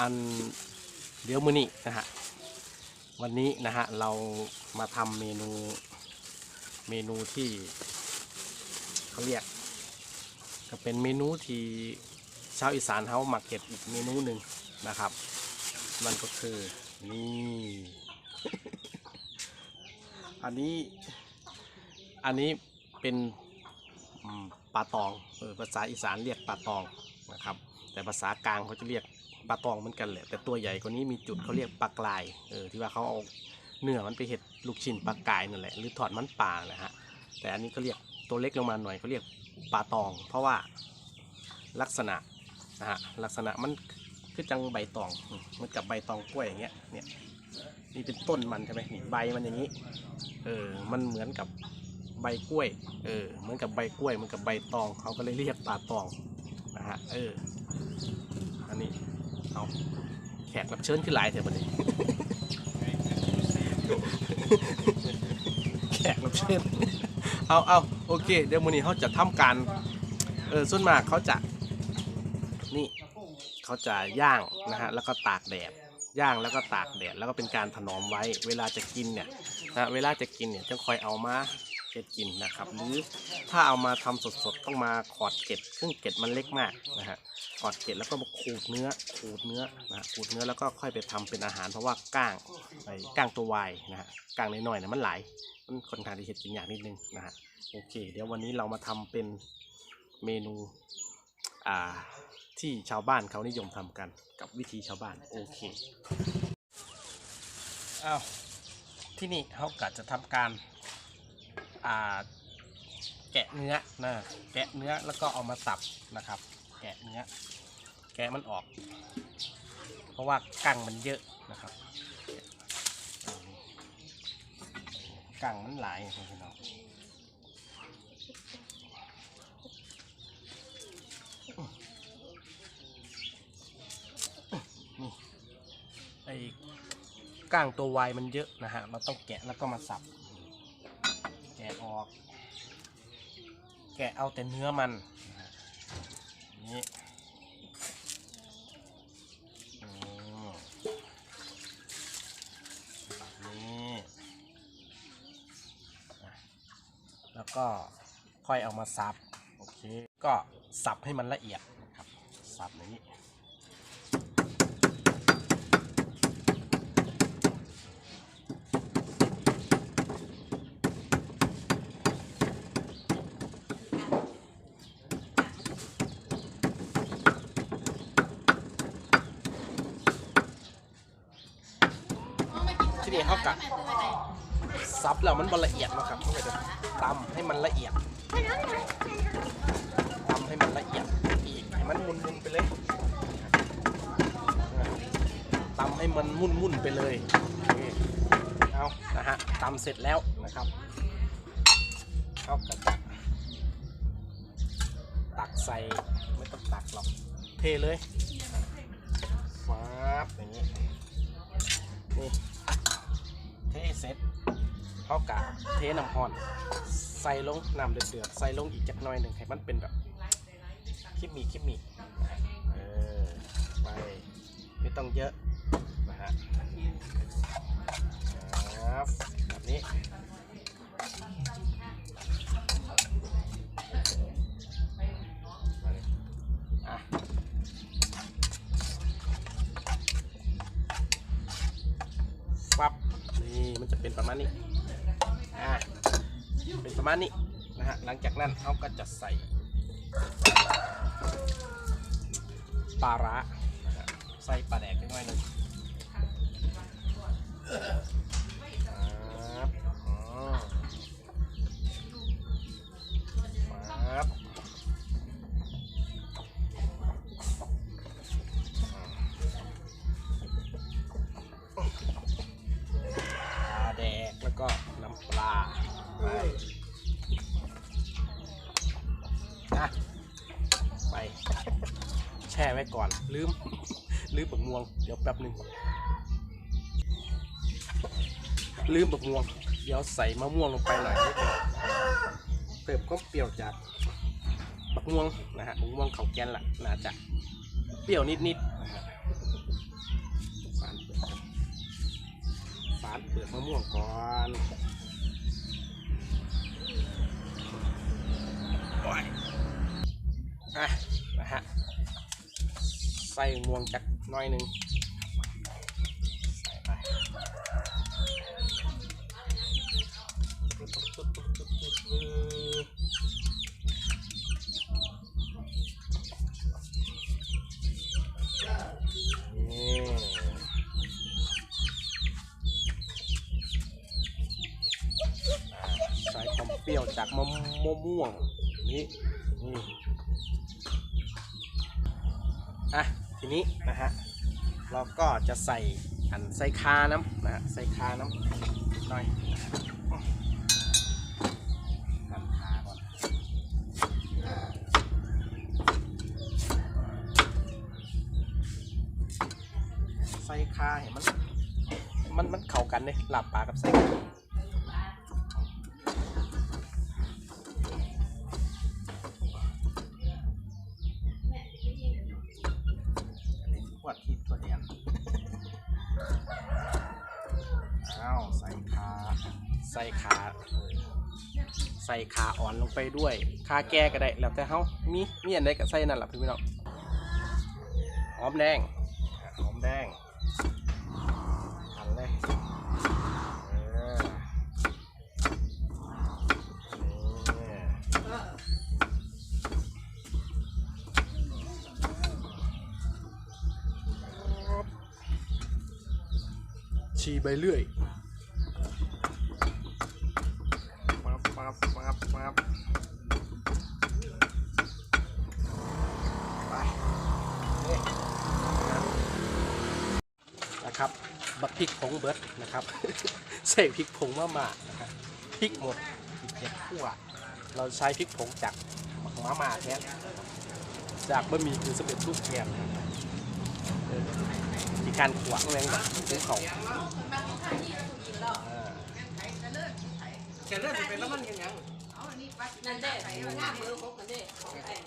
อันเดี๋ยวมื้อนี้นะฮะวันนี้นะฮะเรามาทำเมนูเมนูที่เขาเรียก ก็เป็นเมนูที่ชาวอีสานเขามักเก็บอีกเมนูหนึ่งนะครับ มันก็คือนี่ อันนี้อันนี้เป็นปลาตองภาษาอีสานเรียกปลาตองนะครับ แต่ภาษากลางเขาจะเรียก ปลาตองเหมือนกันแหละ แต่ตัวใหญ่กว่านี้มีจุดเขาเรียกปลากรายเออที่ว่าเขาเอาเนื้อมันไปเห็ดลูกชิ้นปลากรายนั่นแหละหรือถอดมันปลานะฮะแต่อันนี้เขาเรียกตัวเล็กลงมาหน่อยเขาเรียกปลาตอง เพราะว่าลักษณะนะฮะลักษณะมันคือจังใบตองมเหมือนกับใบตองกล้วยอย่างเงี้ยเนี่ยนี่เป็นต้นมันใช่ไหมนี่ใบมันอย่างนี้เออมันเหมือนกับใบกล้วยเออเหมือนกับใบกล้วยเหมือนกับใบตองเขาก็เลยเรียกปลาตองนะฮะเอออันนี้ เอาแขกรับเชิญขึ้นหลายเถอะบัดนี้ แขกรับเชิญ เอาเอาโอเค เดี๋ยวมื้อนี้เขาจะทำการ เออส่วนมากเขาจะ นี่ เขาจะย่างนะฮะ แล้วก็ตากแดด ย่างแล้วก็ตากแดด แล้วก็เป็นการถนอมไว้ เวลาจะกินเนี่ยนะเวลาจะกินเนี่ยจะคอยเอามา เก็ดกินนะครับ หรือถ้าเอามาทำสดๆต้องมาขอดเก็ดซึ่งเก็ดมันเล็กมากนะฮะขอดเก็ดแล้วก็มาขูดเนื้อขูดเนื้อนะฮะขูดเนื้อแล้วก็ค่อยไปทำเป็นอาหารเพราะว่าก้างไอ้ก้างตัววายนะฮะก้างน้อยๆเนี่ยมันหลายมันค่อนข้างที่เห็ดกินยากนิดนึงนะฮะโอเค เดี๋ยววันนี้เรามาทำเป็นเมนูอ่าที่ชาวบ้านเขานิยมทำกันกับวิธีชาวบ้านโอเคอ้าวที่นี่เขากะจะทำการ แกะเนื้อนะแกะเนื้อแล้วก็เอามาสับนะครับ แกะเนื้อ แกะมันออก เพราะว่ากั้งมันเยอะนะครับกั้งมันหลายพี่น้องไอ้ก้างตัววายมันเยอะนะฮะ เราต้องแกะแล้วก็มาสับะออก แกะเอาแต่เนื้อมันนี่นี่แล้วก็ค่อยเอามาสับ โอเค ก็สับให้มันละเอียดครับ สับอย่างนี้ที่นี่เขากะซับแล้ว มันบละเอียดนะครับเขาก็จะตำให้มันละเอียดตำให้มันละเอียดอีกให้มันมุนๆไปเลยตำให้มันมุ่นๆไปเลยเอานะฮะตำเสร็จแล้วนะครับเขาก็จะตักใส่ไม่ต้องตักหรอกเทเลยฟ้าบอย่างนี้นี่เทเสร็จ เขากะเทน้ำห่อน ใส่ลงน้ำเดือดๆใส่ลงอีกจักหน่อยหนึ่งให้มันเป็นแบบคิมมีคิมมีเออไปไม่ต้องเยอะนะฮะครับแบบนี้อะฟับนี่มันจะเป็นประมาณนี้ ประมาณนี้นะฮะหลังจากนั้นเขาก็จะใส่ปลาร้านะใส่ปลาแดกนิดหน่อยหนึง วง เดี๋ยวแป๊บหนึ่งลืมบักม่วง เดี๋ยวใส่มะม่วงลงไปหน่อยนิดเดียวเติมก็เปรี้ยวจัดบักม่วงนะฮะบักม่วงเขาแกนละน่าจะเปรี้ยวนิดๆนะฮะฝานเปลือกมะม่วงก่อนอะนะฮะใส่ม่วงจัก น้อยหนึ่งใส่ความเปรี้ยวจากมะมะม่วง นี่นี่อะ ทีนี้นะฮะเราก็จะใส่อันใส่คาน้ำนะใส่คาน้ำหน่อยหั่คาก่อนใส่คาเห็นมันมันมันเข้ากันเลยหลับปลากับใส่คา ด้วยขาแก่ก็ได้แล้วแต่เฮามีมีอันใดก็ใส่นั่นแหละพี่น้องหอมแดงหอมแดงหั่นเลยเออนี่ชีใบเลื่อยปั๊บปั๊บปั๊บปั๊บไปนี่นะครับบักพริกผง เบิร์ดนะครับ ใส่พริกผงมาม่านะครับพริกหมดพริกเจ็ดขั่วเราใช้พริกผงจากมาม่าแทนจากบะหมี่คือสำเร็จรูปแทนเออมีการขวางแรงแบบภูเขาแกเลือดเป็นล้วมันยังยังนั่นเด้หน้ามือพกกันเด้ของแต่ง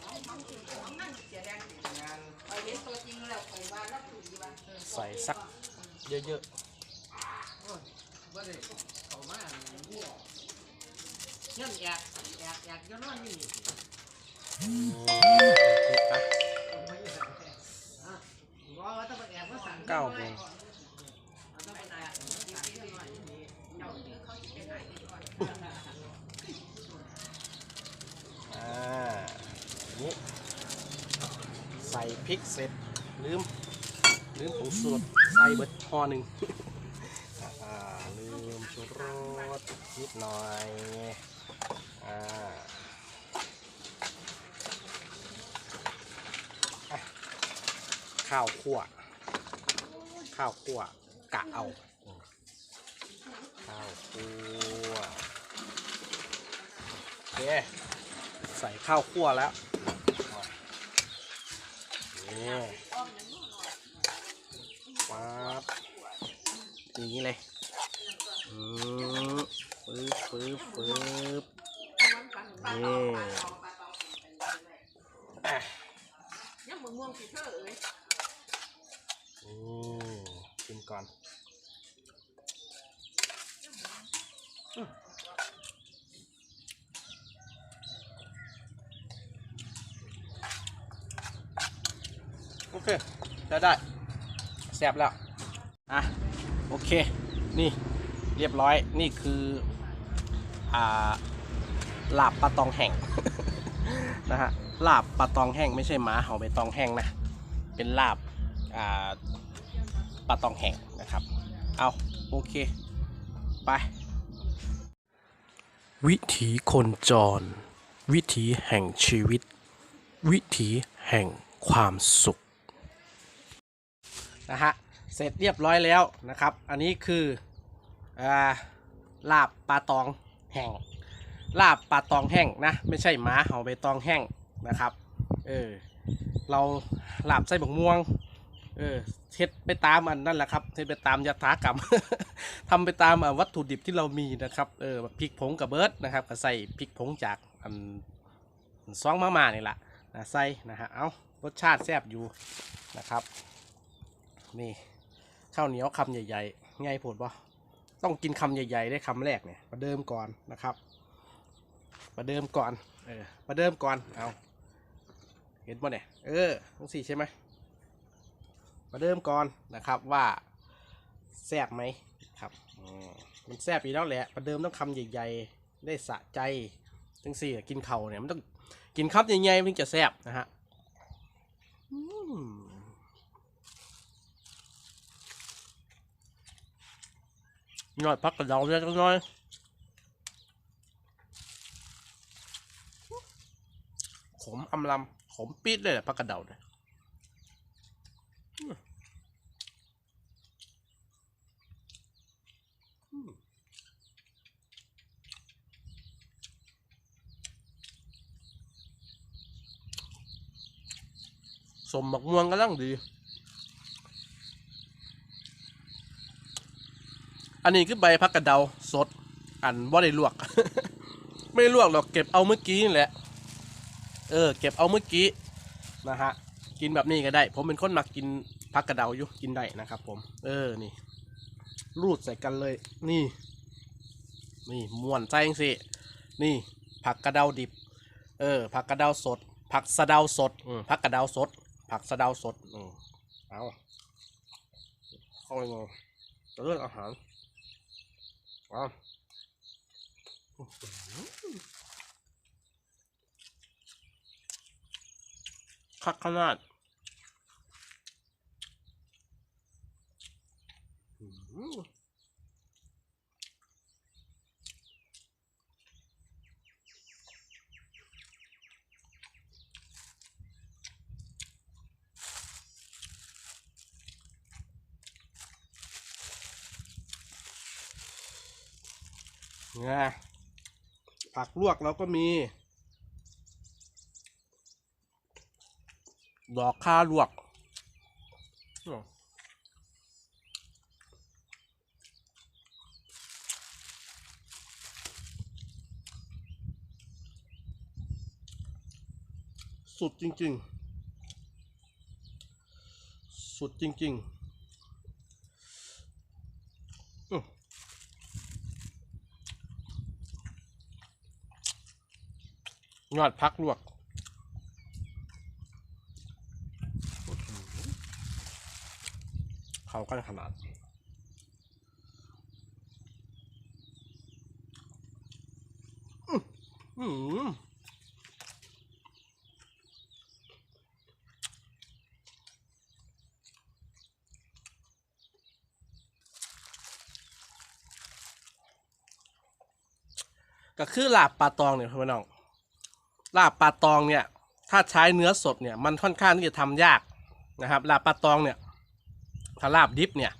ไปเห็นตัวจริงแล้วไปว่าแล้วถูกดีว่าใส่สักเยอะ เงื่อนแอกแอกแอกย้อนนอนนี่ๆอืมนี่อ่ว่าต้องไปแอกว่สั่งเก้าโมงต้องไปแอกเจ้าเนี่ยเขาจะเป็นไหนอ่านี่ใส่พริกเสร็จลืมลืมผงสูตรใส่เบิดห่อหนึ่ง อ่าลืมชูรสนิด หน่อยอ่าข้าวคั่วข้าวคั่วกะเอาข้าวคั่วโอเคใส่ข้าวคั่วแล้วนี่ปั๊บอย่างนี้เลย ปึ๊บปึ๊บนี่ยังมึงม่วงสีเธอเอ้ยอืมชิมก่อนโอเคได้ได้แซ่บแล้ว อะ โอเค นี่เรียบร้อยนี่คือ ลาบปลาตองแห้งนะฮะลาบปลาตองแห้งไม่ใช่หมาเห่าใบตองแห้งนะเป็นลาบอ่าปลาตองแห้งนะครับ เอาโอเค ไป วิถีคนจร วิถีแห่งชีวิต วิถีแห่งความสุขนะฮะเสร็จเรียบร้อยแล้วนะครับ อันนี้คืออ่าลาบปลาตอง แห้งลาบปลาตองแห้งนะ ไม่ใช่หมาเห่าใบตองแห้งนะครับ เออ เราลาบไส้บกม่วง เออเท็ดไปตามอันนั่นแหละครับเท็ดไปตามยถากรรมทำไปตามวัตถุดิบที่เรามีนะครับ เออพริกผงกับเบิร์ดนะครับก็ใส่พริกผงจากอันซองมาม่านี่แหละนะใส่นะฮะ เอารสชาติแซ่บอยู่นะครับ นี่ข้าวเหนียวคำใหญ่ๆ ง่ายผดบ่ ต้องกินคำใหญ่ๆได้คำแรกเนี่ยประเดิมก่อนนะครับประเดิมก่อนเออประเดิมก่อนเอาเห็นป่ะเนี่ยเออทั้งสี่ใช่ไหมประเดิมก่อนนะครับว่าแซ่บไหมครับมันแซ่บอีกแล้วแหละประเดิมต้องคำใหญ่ๆได้สะใจทั้งสี่กินเข่าเนี่ยมันต้องกินคำใหญ่ๆมันถึงจะแซ่บนะฮะ หน่อยพักกระเดาเล็กน้อยขมอำลำขมปี๊ดเลยแหละพักกระเดาเนี่ยอืมอืมสมบักม่วงก็ลังดี อันนี้คือใบพักกระเดาสด อันว่าได้ลวก ไม่ลวกหรอกเก็บเอาเมื่อกี้นี่แหละ เออ เก็บเอาเมื่อกี้นะฮะ กินแบบนี้ก็ได้ ผมเป็นคนมักกินพักกระเดาอยู่กินได้นะครับ ผม เออนี่ รูดใส่กันเลย นี่ นี่ม้วนใจจังสินี่ ผักกระเดาดิบ เออ ผักกระเดาสด ผักสะเดาสดอืมผักกระเดาสด ผักสะเดาสดอืมเอาเข้าไปงงเรื่องอาหาร ว้าวคักขนาดอื้อ นี่ยผักลวกเราก็มี ดอกคาลวก สุดจริง ๆ สุดจริง ๆ ยอดพักลวกเข้ากันขนาดอื้อหือก็คือลาบปลาตองเนี่ยพี่น้อง ลาบปลาตองเนี่ยถ้าใช้เนื้อสดเนี่ยมันค่อนข้างที่จะทำยากนะครับลาบปลาตองเนี่ยถ้าลาบดิบเนี่ย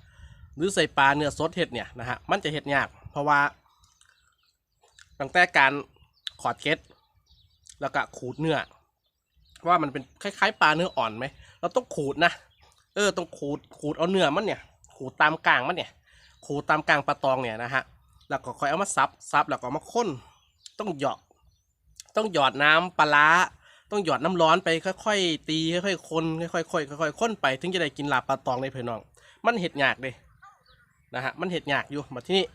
หรือใส่ปลาเนื้อสดเห็ดเนี่ยนะฮะมันจะเห็ดยากเพราะว่าตั้งแต่การขอดเคล็ดแล้วก็ขูดเนื้อว่ามันเป็นคล้ายๆปลาเนื้ออ่อนไหมเราต้องขูดนะเออต้องขูดขูดเอาเนื้อมันเนี่ย ขูดตามกลางมันเนี่ย ขูดตามกลางปลาตองเนี่ยนะฮะแล้วก็ค่อยเอามาซับซับแล้วก็เอามาข้นต้องหยอก ต้องหยอดน้ำปลาต้องหยอดน้ำร้อนไปค่อยๆ ตีค่อยๆคนค่อยๆค่อยๆค่อยๆข้นไปถึงจะได้กินลาบปลาตองในเพื่อนน้อง มันเห็ดหยากเลยนะฮะมันเห็ดหยากอยู่มาที่นี่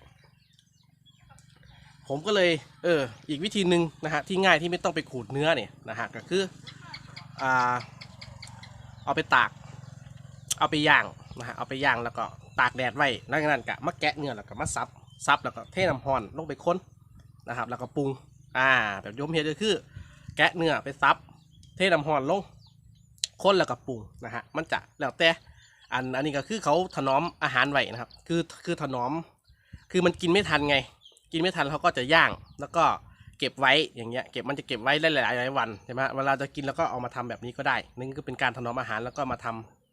ผมก็เลยเอออีกวิธีหนึ่งนะฮะที่ง่ายที่ไม่ต้องไปขูดเนื้อเนี่ยนะฮะก็คืออ่าเอาไปตาก เอาไปย่างนะฮะเอาไปย่างแล้วก็ตากแดดไว้หลังจากนั้นก็มาแกะเนื้อแล้วก็มาซับซับแล้วก็เทน้ำร้อนลงไปค้นนะครับแล้วก็ปรุง อ่า แบบยมเฮ็ดก็คือ แกะเนื้อไปซับ เทน้ำร้อนลงค้นแล้วก็ปรุงนะฮะมันจะแล้วแต่อันอันนี้ก็คือเขาถนอมอาหารไว้นะครับ คือคือถนอม คือมันกินไม่ทันไง กินไม่ทันเขาก็จะย่าง แล้วก็เก็บไว้อย่างเงี้ยเก็บมันจะเก็บไว้หลายๆหลายวันใช่ไหมเวลาจะกินแล้วก็เอามาทำแบบนี้ก็ได้นั่นก็เป็นการถนอมอาหารแล้วก็มาท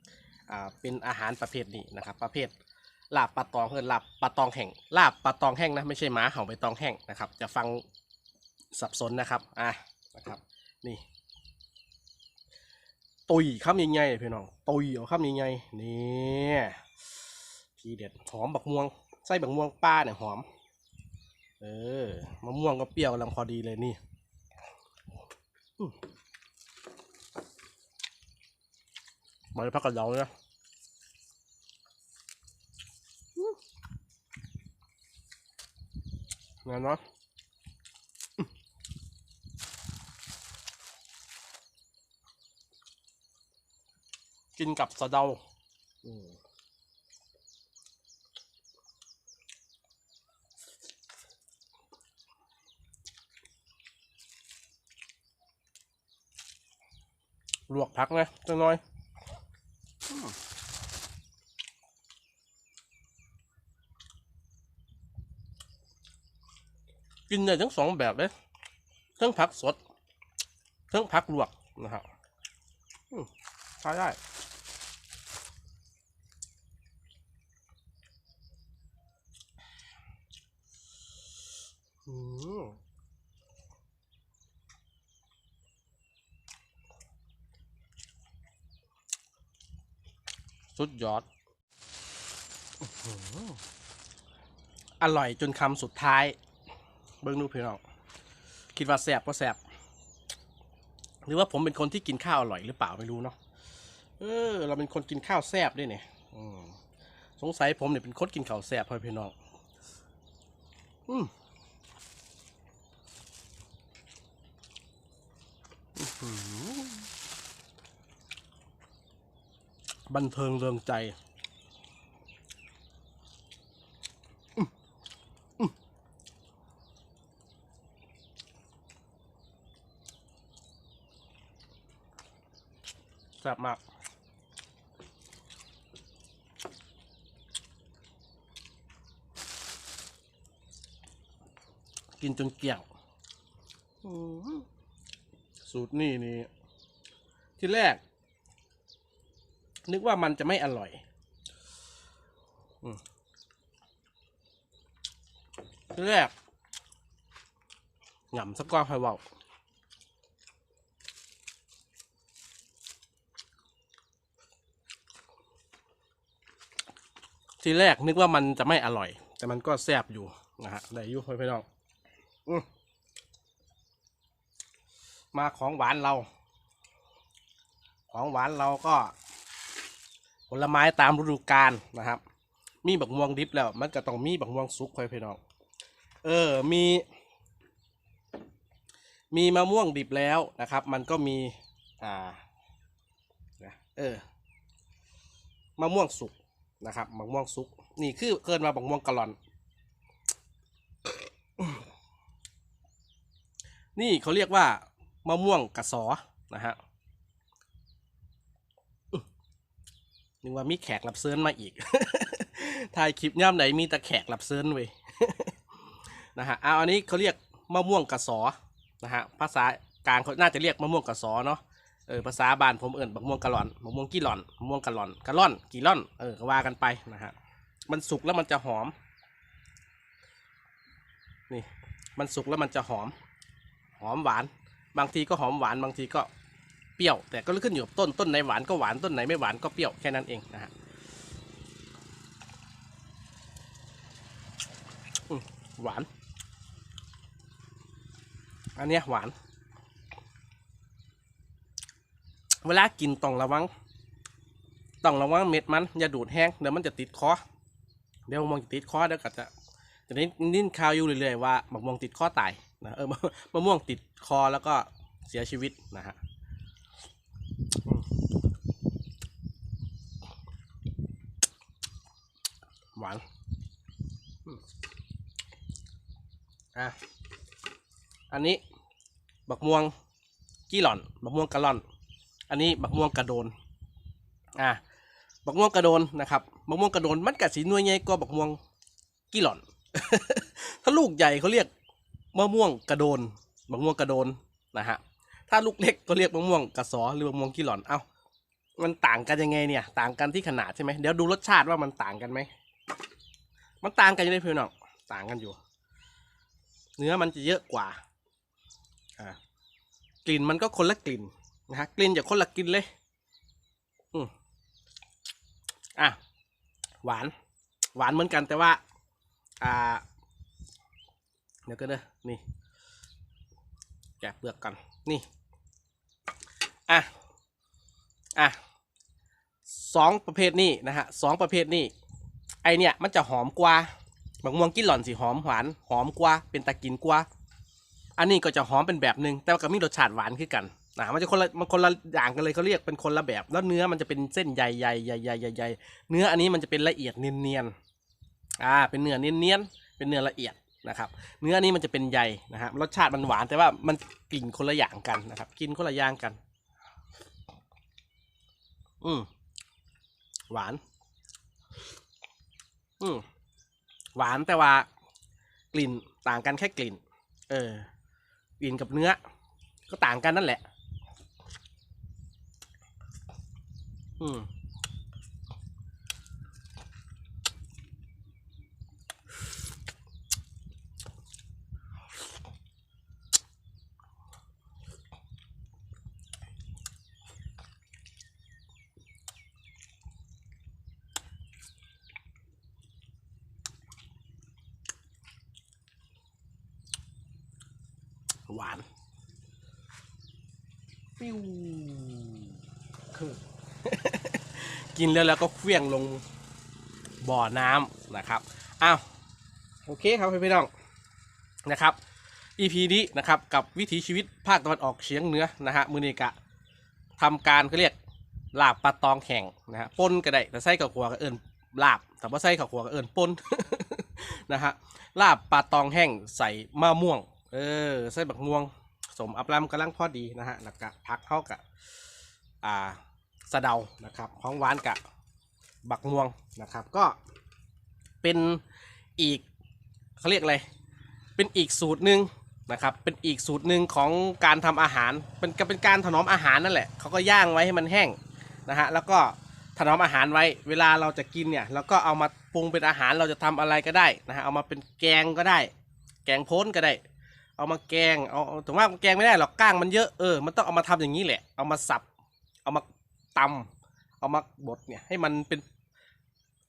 ำอ่าเป็นอาหารประเภทนี้นะครับ ประเภทลาบปลาตองคือลาบปลาตองแห้งลาบปลาตองแห้งนะไม่ใช่หมาเห่าไปตองแห้งนะครับ จะฟัง สับสนนะครับ อะนะครับ นี่ ตุยข้ามยังไงพี่น้อง ตุยเอาข้ามยังไงนี่ทีเด็ดหอมบักม่วงไส้บักม่วงป้าเนี่ยหอม เออมะม่วงก็เปรี้ยวกำลังพอดีเลยนี่มาพักกับเราเนะงั้นเนาะ นกับสะเดาอืมลวกผักนะจังน้อยอืมกินได้ทั้งสองแบบเลยทั้งผักสดทั้งผักลวกนะครับอืมใช้ได้ อืมสุดยอด อร่อยจนคำสุดท้าย เบิ้งดูพี่น้อง คิดว่าแสบก็แสบ หรือว่าผมเป็นคนที่กินข้าวอร่อยหรือเปล่าไม่รู้เนาะ เออ เราเป็นคนกินข้าวแซบด้วยเนี่ยสงสัยผมเนี่ยเป็นคนกินข้าวแซบพ่อพี่น้อง อืม บันเทิงเริงใจอืมอืมแซ่บมากกินจนเกลี่ยงอืมสูตรนี่นี่ ที่แรก นึกว่ามันจะไม่อร่อยอแรกหง่ำสักก้อนไฟเบาทีแรกนึกว่ามันจะไม่อร่อย แต่มันก็แซ่บอยู่นะฮะได้ยุ่พี่น้องมาของหวานเรา ของหวานเราก็ ผลไม้ตามฤดูกาลนะครับ มีบักม่วงดิบแล้ว มันก็ต้องมีบักม่วงสุกค่อยพี่น้องเออมี มีมะม่วงดิบแล้วนะครับ มันก็มีอ่านะเออมะม่วงสุกนะครับมะม่วงสุกนี่คือเกินมาบักม่วงกะลอน นี่เขาเรียกว่ามะม่วงกระสอนะฮะ นึกว่ามีแขกรับเชิญมาอีก ถ่ายคลิปย่ำไหนมีแต่แขกรับเชิญเว้ยนะฮะเอาอันนี้เขาเรียกมะม่วงกระสอนะฮะภาษากลางเขาน่าจะเรียกมะม่วงกระสอเนาะเออภาษาบ้านผมเอิ่นมะม่วงกะหล่อนมะม่วงกี่หล่อนมะม่วงกะหล่อนกะล่อนกี่ล่อนเออก็ว่ากันไปนะฮะมันสุกแล้วมันจะหอมนี่มันสุกแล้วมันจะหอม หอมหวาน บางทีก็หอมหวานบางทีก็ เปรี้ยว แต่ก็ขึ้นอยู่กับต้นต้นไหนหวานก็หวานต้นไหนไม่หวานก็เปรี้ยวแค่นั้นเองนะฮะหวาน อันนี้หวาน เวลากินต้องระวัง ต้องระวังเม็ดมัน อย่าดูดแห้งเดี๋ยวมันจะติดคอ เดี๋ยวมะม่วงจะติดคอเดี๋ยวก็จะจะได้นินข่าวอยู่เรื่อยๆว่ามะม่วงติดคอตายนะเออมะม่วงติดคอแล้วก็เสียชีวิตนะฮะ หวานอะอันนี้บักม่วงกี้หล่อนบักม่วงกะล่อน อันนี้บักม่วงกระโดนอะบักม่วงกระโดนนะครับบักม่วงกระโดนมันกัดสีนวลใหญ่กว่าบักม่วงกี้หล่อน ถ้าลูกใหญ่เขาเรียกมะม่วงกระโดนบักม่วงกระโดนนะฮะถ้าลูกเล็กก็เรียกมะม่วงกระสอหรือมะม่วงกี้หล่อนเอ้ามันต่างกันยังไงเนี่ย ต่างกันที่ขนาดใช่ไหมเดี๋ยวดูรสชาติว่ามันต่างกันไหม มันต่างกันอยู่ในพี่น้องต่างกันอยู่ เนื้อมันจะเยอะกว่า อ่ากลิ่นมันก็คนละกลิ่นนะฮะกลิ่นจะคนละกลิ่นเลย อืมอะหวาน หวานเหมือนกันแต่ว่า อ่า เดี๋ยวก็เด้อนี่แกะเปลือกกันนี่ อะ อะสองประเภทนี้นะฮะสองประเภทนี้ ไอเนี่ยมันจะหอมกว่ามะม่วงกินหล่อนสีหอมหวานหอมกว่าเป็นตะกินกว่า อันนี้ก็จะหอมเป็นแบบหนึ่งแต่ว่าก็มีรสชาติหวานคือกันนะมันจะคนละมันคนละอย่างกันเลยเขาเรียกเป็นคนละแบบ แล้วเนื้อมันจะเป็นเส้นใหญ่ใหญ่ใหญ่ใหญ่ใหญ่ใหญ่เนื้ออันนี้มันจะเป็นละเอียดเนียนเนียนๆอ่าเป็นเนื้อเนียนเนียนๆเป็นเนื้อละเอียดนะครับ เนื้อนี้มันจะเป็นใยนะครับรสชาติมันหวานแต่ว่ามันกลิ่นคนละอย่างกันนะครับกินคนละอย่างกัน อืมหวาน อืมหวานแต่ว่ากลิ่นต่างกันแค่กลิ่น เออ กลิ่นกับเนื้อ ก็ต่างกันนั่นแหละ อืม หวาน ปิ้วคือ กินแล้วแล้วก็เคลี้ยงลงบ่อน้ำนะครับ อ้าว โอเคครับพี่น้องนะครับ EP นี้นะครับกับวิถีชีวิตภาคตะวันออกเฉียงเหนือนะฮะมือนี้กะทำการเขาเรียกลาบปลาตองแห้งนะฮะปนก็ได้แต่ไส้กับขัวก็เอิญลาบแต่ว่าไส้กับขัวก็เอิญปนนะฮะลาบปลาตองแห้งใส่มะม่วง เออ ใส่บักม่วง สมอับลำกำลังพอดีนะฮะแล้วก็พักเข้ากับอ่าสะเดานะครับของหวานกับบักม่วงนะครับ ก็เป็นอีกเขาเรียกอะไรเป็นอีกสูตรหนึ่งนะครับ เป็นอีกสูตรหนึ่งของการทำอาหารเป็นก็เป็นการถนอมอาหารนั่นแหละเขาก็ย่างไว้ให้มันแห้งนะฮะแล้วก็ถนอมอาหารไว้ เวลาเราจะกินเนี่ยเราก็เอามาปรุงเป็นอาหารเราจะทำอะไรก็ได้นะฮะเอามาเป็นแกงก็ได้ แกงโพ้นก็ได้ เอามาแกงเอาเอาถึงว่าแกงไม่ได้หรอกก้างมันเยอะเออมันต้องเอามาทำอย่างนี้แหละ เอามาสับ เอามาตำเอามาบดเนี่ยให้มันเป็น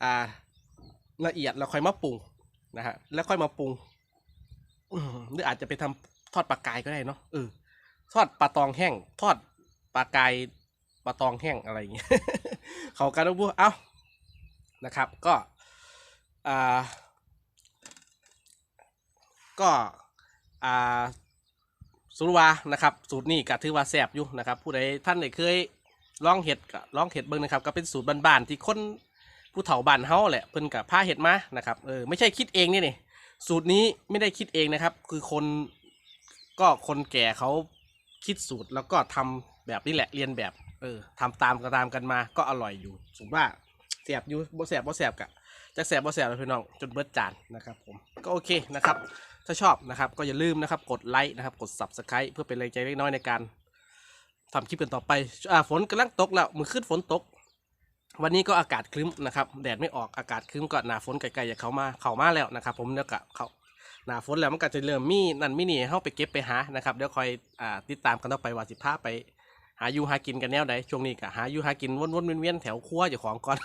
อ่าละเอียดแล้วค่อยมาปรุงนะฮะแล้วค่อยมาปรุงหรืออาจจะไปทำทอดปลากายก็ได้เนาะเออทอดปลาตองแห้ง ทอดปลากายปลาตองแห้งอะไรอย่างเงี้ยเขากันบุเอ้านะครับ ก็อ่าก็ อ่าสุรวานะครับ สูตรนี้ก็ถือว่าแซ่บอยู่นะครับ ผู้ใดท่านได้เคยลองเห็ดก็ลองเห็ดเบิ่งนะครับ ก็เป็นสูตรบ้านๆที่คนผู้เฒ่าบ้านเฮาแหละเพิ่นกับผ้าเห็ดมานะครับเออไม่ใช่คิดเองนี่นี่สูตรนี้ไม่ได้คิดเองนะครับ คือคนก็คนแก่เขาคิดสูตรแล้วก็ทำแบบนี้แหละเรียนแบบเออทำตามกันตามกันมาก็อร่อยอยู่สมมติว่าแสบอยู่บ่แสบบ่แสบกะจะแสบบ่แสบเลยพี่น้องจนเบิดจานนะครับผมก็โอเคนะครับ ถ้าชอบนะครับก็อย่าลืมนะครับกดไลค์นะครับกด subscribe เพื่อเป็นแรงใจเล็กน้อยในการทำคลิปกันต่อไปอ่าฝนกำลังตกแล้วมือขึ้นฝนตก วันนี้ก็อากาศครึ้มนะครับแดดไม่ออกอากาศครึ้มก็หนาฝนไกลๆอย่าเขามาเขามาแล้วนะครับ ผมเดี๋ยวกะเขาหนาฝนแล้วมันก็จะเริ่มมีนั่นมีนี่เข้าไปเก็บไปหานะครับเดี๋ยวคอยอ่าติดตามกันต่อไปว่าสิพาไป หาอยู่หากินกันแนวใดช่วงนี้ก็หาอยู่หากินวนๆเวียนๆแถวครัวเจ้าของก่อน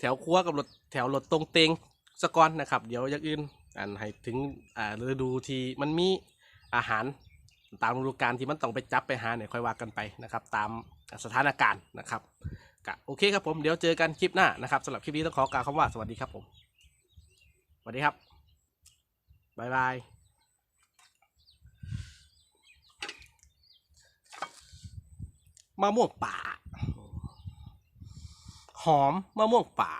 แถวครัวกับรถแถวรถตรงเตงสะกอนนะครับ เดี๋ยวอย่างอื่น อันให้ถึงอ่าฤดูที่มันมีอาหารตามฤดูกาลที่มันต้องไปจับไปหาเนี่ยค่อยว่ากันไปนะครับ ตามสถานการณ์นะครับก็โอเคครับผมเดี๋ยวเจอกันคลิปหน้านะครับสำหรับคลิปนี้ต้องขอกล่าวคำว่าสวัสดีครับผมสวัสดีครับบ๊ายบายมะม่วงป่า หอมมะม่วงป่า